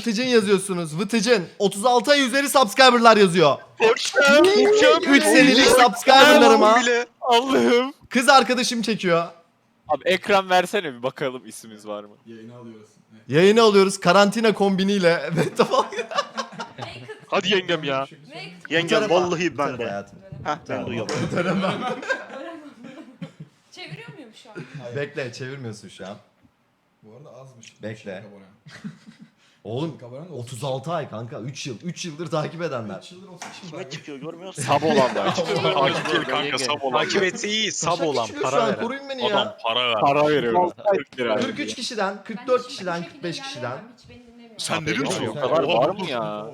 Vıtıcın yazıyorsunuz. Vıtıcın. 36 ay üzeri subscriber'lar yazıyor. 3 senelik subscriber'larıma Allah'ım. kız arkadaşım çekiyor. Abi ekran versene bir bakalım ismimiz var mı? Yayını alıyoruz. Evet. Yayını alıyoruz karantina kombiniyle. Evet tamam. Hadi yengem ya. Yengem vallahi ben de. hayatım. Heh ben duyuyorum. Çeviriyor muyum şu an? Bekle çevirmiyorsun şu an. Bu arada azmış. Bekle. Oğlum de 36 ay kanka 3 yıl 3 yıldır takip edenler. 3 yıldır 30 kişi Kime çıkıyor görmüyorsun? Sab olanlar. Takip et kanka sab olan. Takip etse iyi. Sab Taşak olan şu para an, veren. Koruyun beni ya. Adam para ver. Para veriyorum. 40 lira. 43 kişiden, 44 kişiden, 45 kişiden. Sen ne diyorsun? O kadar var mı ya?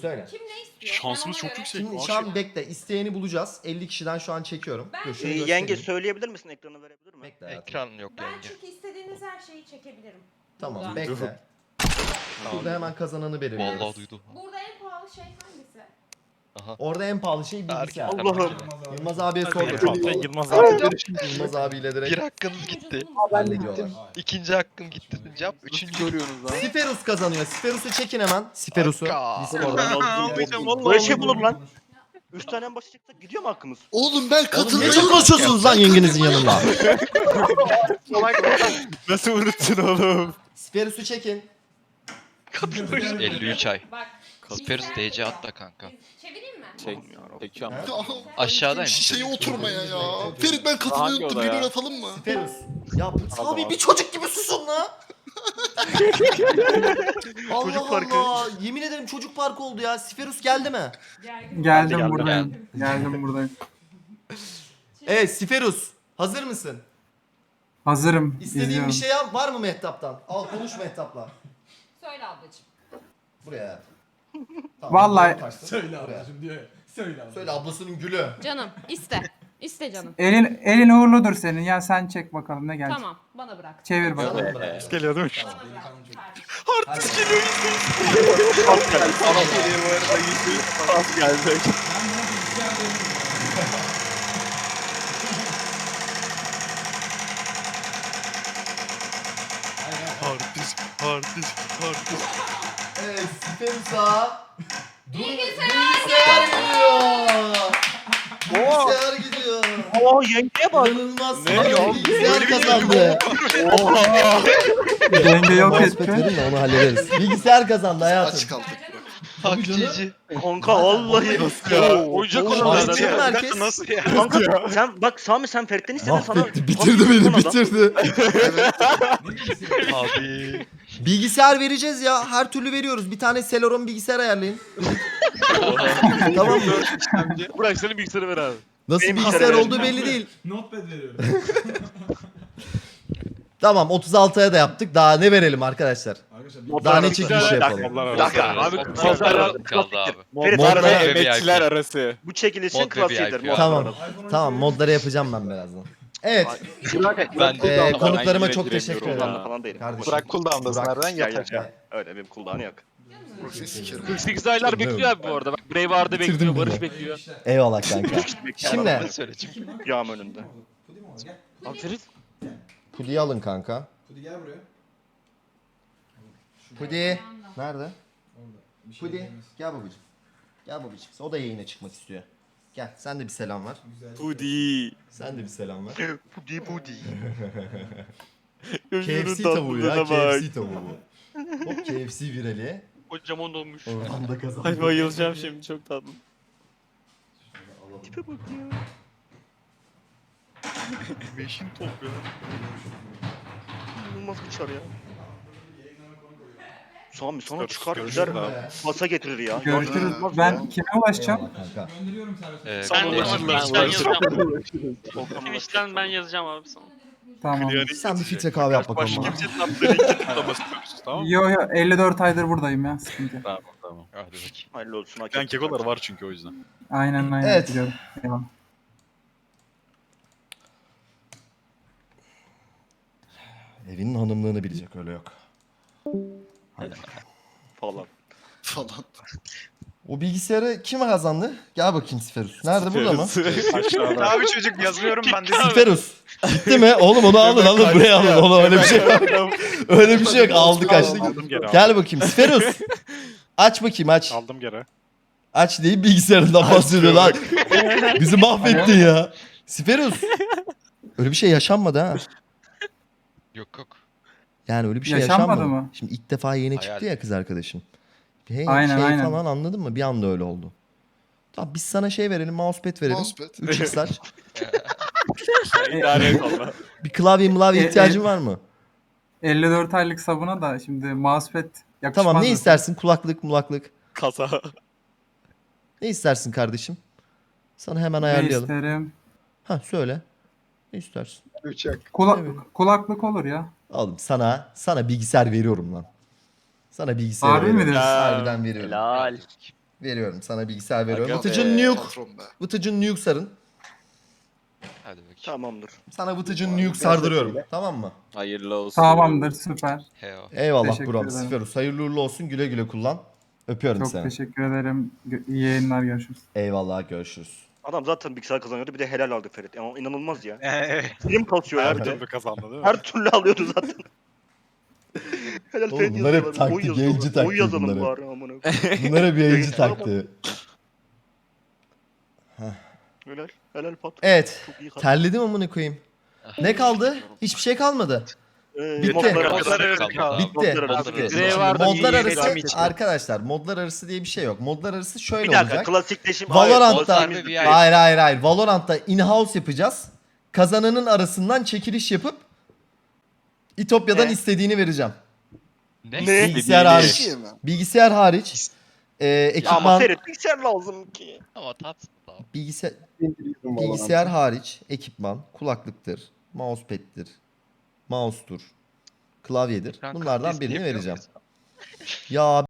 Söyle. Kim ne istiyor? Şansımız çok yüksek. Şimdi şu an bekle. isteyeni bulacağız. 50 kişiden şu an çekiyorum. Ben- Dur, şunu Ee, göstereyim. yenge söyleyebilir misin ekranı verebilir mi? Bekle hayatım. Ekran yok Ben yenge. çünkü istediğiniz her şeyi çekebilirim. Tamam Buradan. bekle. Burada hemen kazananı belirliyoruz. Vallahi duydu. Burada en pahalı şey hangisi? Orada en pahalı şey bilgisayar. Allah'ım. Yılmaz abiye sorduk. pahalı Yılmaz abi. Yılmaz abiyle Bir direkt hakkınız gitti. hallediyorlar. İkinci hakkım gitti. Cevap üçüncü. Görüyorsunuz lan. Siferus kazanıyor. Siferus'u çekin hemen. Siferus'u. Hakka. Discord'dan. Ağlayacağım vallahi. Böyle şey bulur lan. 3 tane başı çıktı gidiyor mu hakkımız? Oğlum ben ne çok konuşuyorsunuz lan yengenizin yanında? Nasıl unuttun oğlum? Siferus'u çekin. 53 ay. Bak. Bilgisayar- DC atla kanka. Çevireyim mi? Çek. Çekiyorum. Aşağıdaymış. Şişeyi oturmaya ya. Ferit ben Hangi katılmıyorum. oda ya? Atalım mı? Siferus. Ya bu- abi bir çocuk gibi susun la. Allah Çocuk parkı. Allah. Yemin ederim çocuk parkı oldu ya. Siferus geldi mi? Gergin. Geldim Geldi, buradayım. Geldim buradayım. Evet Siferus. Hazır mısın? Hazırım. İstediğin izliyorum. bir şey yap var mı Mehtap'tan? Al konuş Mehtap'la. Söyle ablacığım. Buraya. Tamam, Vallahi-. Söyle Buraya. ablacım diyor ya. Söyle ablacım. Söyle ablasının gülü. Canım iste. İste canım. Elin elin uğurludur senin. Ya sen çek bakalım ne gelecek. Tamam bana bırak. Çevir bakalım. Sana bırak. Geliyor değil mi? Bana bırak. Hadi. Az geldi. Hard disk. Evet Siferus'a. Bilgisayar Bilgisayar gidiyor. Bilgisayar gidiyor. Oo yengeye bak. İnanılmaz. Ne ya? Bilgisayar kazandı. Denge yok Mousepad etti. verin de onu hallederiz. Bilgisayar kazandı Aç hayatım. kaldık. Hak canım. cici. Kanka vallahi. Ya oyuncak Oğlum, olan dakika, Nasıl ya? Kanka sen bak Sami sen Ferit'ten istedin sana. Mahvetti. Bitirdi beni bitirdi. Abi. Bilgisayar vereceğiz ya. Her türlü veriyoruz. Bir tane Celeron bilgisayar ayarlayın. tamam mı? Bırak senin bilgisayarı ver abi. Nasıl Benim bilgisayar olduğu belli değil. Notepad veriyorum. Tamam 36'ya da yaptık. Daha ne verelim arkadaşlar? Arkadaşlar Daha ne bir- çekiliş yapalım? Bir dakika, Abi Abi konserler kaldı abi. Ferit Modlar- ve emekçiler arası. bu çekilişin Mod ve klasiğidir. Tamam. Tamam modları yapacağım ben birazdan. Evet. Ben de Ee, konuklarıma çok teşekkür ederim. Falan değilim. Kardeşim. Bırak cooldown'dasın Burak. nereden Ya, ya. Öyle benim cooldown'ı yok. Proxy sikerim. 48 aylar bekliyor abi bu arada. Bak Brave Hard'ı Bitirdim bekliyor, bile. Barış bekliyor. Eyvallah kanka. Şimdi Ben söyle çünkü. Yağım önünde. Abi Ferit. Pudi'yi alın kanka. Pudi gel buraya. Pudi. Nerede? Şey Pudi. diyemez. Gel babacığım. Gel babacığım. O da yayına çıkmak istiyor. Gel sen de bir selam ver. Pudi. Sen de bir selam ver. Pudi pudi. KFC tavuğu ya. KFC tavuğu bu. Hop KFC virali. Kocaman olmuş. Oradan da kazandı. Ay bayılacağım şimdi çok tatlı. Tipe bak ya. Beşin top ya. İnanılmaz bir çar ya. Sami sana Görüş- çıkar gider masa getirir ya. Görüşürüz. Ben kime ulaşacağım? Gönderiyorum servise. Ee, de. Ben Ben ulaşırım. Twitch'ten ben yazacağım abi sana. Tamam. Sen bir filtre kahve yap bakalım Başka kimsenin attığı linki tamam? Yo yo 54 aydır buradayım ya. Sıkıntı. Tamam tamam. Hadi bakayım. Hayırlı olsun. Ben kekolar var çünkü o yüzden. Aynen aynen. Evet. Biliyorum. Evinin hanımlığını bilecek öyle yok. Hadi. Falan. Falan. O bilgisayarı kim kazandı? Gel bakayım Siferus. Nerede burada mı? Aşağıda. Abi çocuk yazıyorum ben de. Siferus. Gitti mi? Oğlum onu alın alın buraya alın. Oğlum öyle bir şey yok. Öyle bir şey yok. Aldı kaçtı. Aldım geri. Gel bakayım Siferus. Aç bakayım aç. Aldım geri. Aç deyip bilgisayarından bahsediyor lan. Bizi mahvettin ya. Siferus. Öyle bir şey yaşanmadı ha. Yok yok. Yani öyle bir şey Yaşanmadı yaşanmadı. mı? Şimdi ilk defa yeni Hayal. çıktı ya kız arkadaşım. Hey, Aynen, şey aynen. falan anladın mı? Bir anda öyle oldu. Tamam biz sana şey verelim, mousepad verelim. Mousepad. 3 x'ler. İdare et valla. Bir klavye mılavye E, ihtiyacın e, var mı? 54 aylık sabuna da şimdi mousepad yakışmaz. Tamam ne istersin? Kulaklık mulaklık. Kasa. Ne istersin kardeşim? Sana hemen Ne ayarlayalım. isterim? Ha söyle. Ne istersin? Kula- Evet. Kulaklık olur ya. Oğlum sana sana bilgisayar veriyorum lan. Sana bilgisayar Harbi mi veriyorum. diyorsun? Harbiden veriyorum. Helal. Veriyorum sana bilgisayar veriyorum. Aga Vıtıcın Be, nuke. patron be. Vıtıcın nuke sarın. Hadi bakayım. Tamamdır. Sana vıtıcın nuke sardırıyorum. Tamam mı? Hayırlı olsun. Tamamdır süper. Heo. Eyvallah Teşekkür buram. ederim. Siferus. Hayırlı uğurlu olsun. Güle güle kullan. Öpüyorum Çok seni. teşekkür ederim. Gö- İyi yayınlar görüşürüz. Eyvallah görüşürüz. Adam zaten bilgisayar kazanıyordu bir de helal aldı Ferit. Yani inanılmaz ya. Evet. Film kasıyor ya Her bir de. türlü kazandı değil mi? Her türlü alıyordu zaten. helal Oğlum Ferit bunlar hep yazıyorlar. Oy taktik, yazıyorlar. yayıncı taktiği yazalım bunlar bari amına. koyayım. Bunlara bir yayıncı taktı. Helal. Helal pat. Evet. Çok iyi kaldı. Terledim amına koyayım. Ne kaldı? Hiçbir şey kalmadı. Ee, Bitti. modlar Modlar arası- arası kaldı. Bitti. Modlar arası. Bitti. Vardı, modlar arası arkadaşlar modlar arası diye bir şey yok. Modlar arası şöyle Bir dakika olacak. klasikleşim. Valorant'ta Hayır, bir Hayır, hayır hayır. Valorant'ta in-house yapacağız. Kazananın arasından çekiliş yapıp İtopya'dan Ne? istediğini vereceğim. Ne? Ne? Bilgisayar Dediğini- hariç. Şey? Bilgisayar hariç. E, Ya ama ekipman Ferit bilgisayar lazım ki. Ama tatlı. Tamam. bilgisayar bilgisayar hariç ekipman kulaklıktır, mousepad'tir, mouse'tur, klavyedir. Bunlardan birini vereceğim. Ya